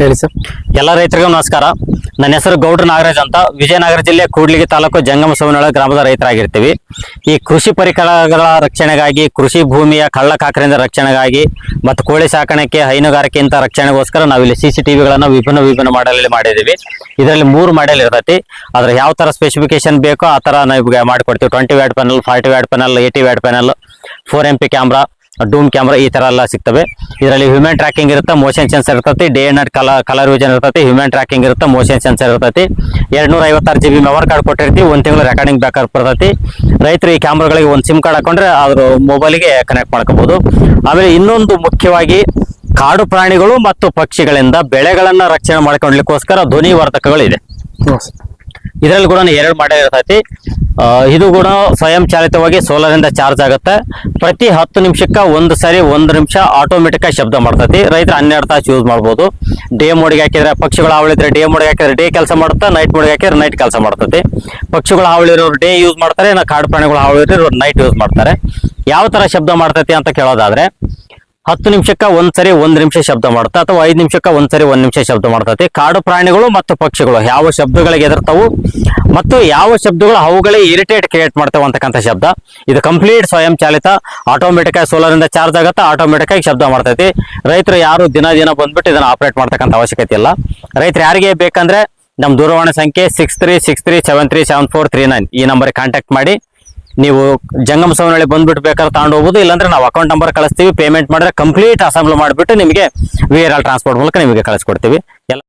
ಹೇಳಿ ಸರ್. ಎಲ್ಲ ರೈತರಿಗೂ ನಮಸ್ಕಾರ. ನನ್ನ ಹೆಸರು ಗೌಡ್ರ ನಾಗರಾಜ್ ಅಂತ. ವಿಜಯನಗರ ಜಿಲ್ಲೆ ಕೂಡ್ಲಿಗಿ ತಾಲೂಕು ಜಂಗಮ ಸೋಮನೊಳ ಗ್ರಾಮದ ರೈತರಾಗಿರ್ತೀವಿ. ಈ ಕೃಷಿ ಪರಿಕರಗಳ ರಕ್ಷಣೆಗಾಗಿ, ಕೃಷಿ ಭೂಮಿಯ ಕಳ್ಳ ಕಾಕರಿಂದ ರಕ್ಷಣೆಗಾಗಿ ಮತ್ತು ಕೋಳಿ ಸಾಕಾಣಿಕೆ ಹೈನುಗಾರಿಕೆಯಿಂದ ರಕ್ಷಣೆಗೋಸ್ಕರ ನಾವಿಲ್ಲಿ ಸಿ ಸಿ ಟಿವಿಗಳನ್ನು ವಿಭಿನ್ನ ವಿಭಿನ್ನ ಮಾಡಲಲ್ಲಿ ಮಾಡಿದ್ದೀವಿ. ಇದರಲ್ಲಿ ಮೂರು ಮಾಡೆಲ್ ಇರ್ತೈತಿ. ಅದ್ರ ಯಾವ ತರ ಸ್ಪೆಸಿಫಿಕೇಶನ್ ಬೇಕೋ ಆ ತರ ನಾವು ಮಾಡಿಕೊಡ್ತೀವಿ. Twenty watt panel forty watt panel eighty watt panel four M P camera dome camera ಈ ತರ ಎಲ್ಲ ಸಿಗ್ತವೆ. ಇದರಲ್ಲಿ ಹ್ಯೂಮನ್ ಟ್ರ್ಯಾಕಿಂಗ್ ಇರುತ್ತೆ ಮೋಷನ್ ಸೆನ್ಸರ್ ಇರ್ತೈತಿ day and night colour colour vision ಇರ್ತೈತಿ ಹ್ಯೂಮನ್ ಟ್ರ್ಯಾಕಿಂಗ್ ಇರುತ್ತೆ ಮೋಷನ್ ಸೆನ್ಸರ್ ಇರ್ತೈತಿ. ಎರಡ್ನೂರ ಐವತ್ತಾರು ಜಿ ಬಿ ಮೆಮರ್ ಕಾರ್ಡ್ ಕೊಟ್ಟಿರ್ತೀವಿ ಒಂದು ತಿಂಗಳು ರೆಕಾರ್ಡಿಂಗ್ ಬ್ಯಾಕಪ್ ಬರ್ತೈತಿ. ರೈತರು ಈ ಕ್ಯಾಮ್ರಾಗಳಿಗೆ ಒಂದು ಸಿಮ್ ಕಾರ್ಡ್ ಹಾಕೊಂಡ್ರೆ ಅದ್ರ ಮೊಬೈಲಿಗೆ ಕನೆಕ್ಟ್ ಮಾಡ್ಕೋಬಹುದು ಆಮೇಲೆ ಇನ್ನೊಂದು ಮುಖ್ಯವಾಗಿ ಕಾಡು ಪ್ರಾಣಿಗಳು ಮತ್ತು ಪಕ್ಷಿಗಳಿಂದ ಬೆಳೆಗಳನ್ನು ರಕ್ಷಣೆ ಮಾಡ್ಕೊಳ್ಳಿಕ್ಕೋಸ್ಕರ ಧ್ವನಿ ವರ್ಧಕಗಳು ಇದೆ ಇದರಲ್ಲಿ ಕೂಡ ಎರಡು ಮಾಡೇ ಇರ್ತೈತಿ. ಇದು ಕೂಡ ಸ್ವಯಂ ಚಾಲಿತವಾಗಿ ಚಾರ್ಜ್ ಆಗುತ್ತೆ. ಪ್ರತಿ ಹತ್ತು ನಿಮಿಷಕ್ಕೆ ಒಂದು ಸರಿ ಒಂದು ನಿಮಿಷ ಆಟೋಮೆಟಿಕ್ ಆಗಿ ಶಬ್ದ ಮಾಡ್ತೈತಿ. ರೈತರು ಹನ್ನೆರಡು ತಾಸು ಯೂಸ್ ಮಾಡ್ಬೋದು. ಡೇ ಮೋಡಿಗೆ ಹಾಕಿದ್ರೆ ಪಕ್ಷಿಗಳು ಹಾವಳಿದ್ರೆ ಡೇ ಮೋಡಿಗೆ ಹಾಕಿದ್ರೆ ಡೇ ಕೆಲಸ ಮಾಡುತ್ತೆ ನೈಟ್ ಮೋಡಿಗೆ ಹಾಕಿದ್ರೆ ನೈಟ್ ಕೆಲಸ ಮಾಡ್ತೈತಿ. ಪಕ್ಷಿಗಳು ಹಾವಳಿರೋರು ಡೇ ಯೂಸ್ ಮಾಡ್ತಾರೆ ನಾ ಕಾಡು ಪ್ರಾಣಿಗಳು ಹಾವಳಿರೋರು ನೈಟ್ ಯೂಸ್ ಮಾಡ್ತಾರೆ. ಯಾವ ತರ ಶಬ್ದ ಮಾಡ್ತೈತಿ ಅಂತ ಕೇಳೋದಾದ್ರೆ ಹತ್ತು ನಿಮಿಷಕ್ಕೆ ಒಂದ್ಸರಿ ಒಂದ್ ನಿಮಿಷ ಶಬ್ದ ಮಾಡುತ್ತೆ ಅಥವಾ ಐದು ನಿಮಿಷಕ್ಕೆ ಒಂದ್ಸರಿ ಒಂದ್ ನಿಮಿಷ ಶಬ್ದ ಮಾಡ್ತೈತಿ. ಕಾಡು ಪ್ರಾಣಿಗಳು ಮತ್ತು ಪಕ್ಷಿಗಳು ಯಾವ ಶಬ್ದಗಳಿಗೆ ಎದುರ್ತವು? ಮತ್ತು ಯಾವ ಶಬ್ದಗಳು ಅವುಗಳೇ ಇರಿಟೇಟ್ ಕ್ರಿಯೇಟ್ ಮಾಡ್ತವೆ ಅಂತಕ್ಕಂಥ ಶಬ್ದ. ಇದು ಕಂಪ್ಲೀಟ್ ಸ್ವಯಂ ಚಾಲಿತ, ಆಟೋಮೆಟಿಕ್ ಆಗಿ ಸೋಲಾರ್ ಇಂದ ಚಾರ್ಜ್ ಆಗುತ್ತೆ ಆಟೋಮೆಟಿಕ್ ಆಗಿ ಶಬ್ದ ಮಾಡ್ತೈತಿ. ರೈತರು ಯಾರು ದಿನ ದಿನ ಬಂದ್ಬಿಟ್ಟು ಇದನ್ನ ಆಪರೇಟ್ ಮಾಡ್ತಕ್ಕಂಥ ಅವಶ್ಯಕತೆ ಇಲ್ಲ. ರೈತರು ಯಾರಿಗೆ ಬೇಕಂದ್ರೆ ನಮ್ಮ ದೂರವಾಣಿ ಸಂಖ್ಯೆ ಸಿಕ್ಸ್ ಸಿಕ್ಸ್ ಈ ನಂಬರ್ಗೆ ಕಾಂಟ್ಯಾಕ್ಟ್ ಮಾಡಿ. ನೀವು ಜಂಗಮ ಸವನಹಳ್ಳಿ ಬಂದ್ಬಿಟ್ಟು ಬೇಕಾದ್ರೆ ತಗೊಂಡು ಹೋಗ್ಬೋದು, ಇಲ್ಲಾಂದ್ರೆ ನಾವು ಅಕೌಂಟ್ ನಂಬರ್ ಕಳಿಸ್ತೀವಿ ಪೇಮೆಂಟ್ ಮಾಡಿದ್ರೆ ಕಂಪ್ಲೀಟ್ ಅಸೆಂಬ್ಲ್ ಮಾಡಿಬಿಟ್ಟು ನಿಮಗೆ ವಿ ಟ್ರಾನ್ಸ್ಪೋರ್ಟ್ ಮೂಲಕ ನಿಮಗೆ ಕಳಿಸ್ಕೊಡ್ತೀವಿ ಎಲ್ಲ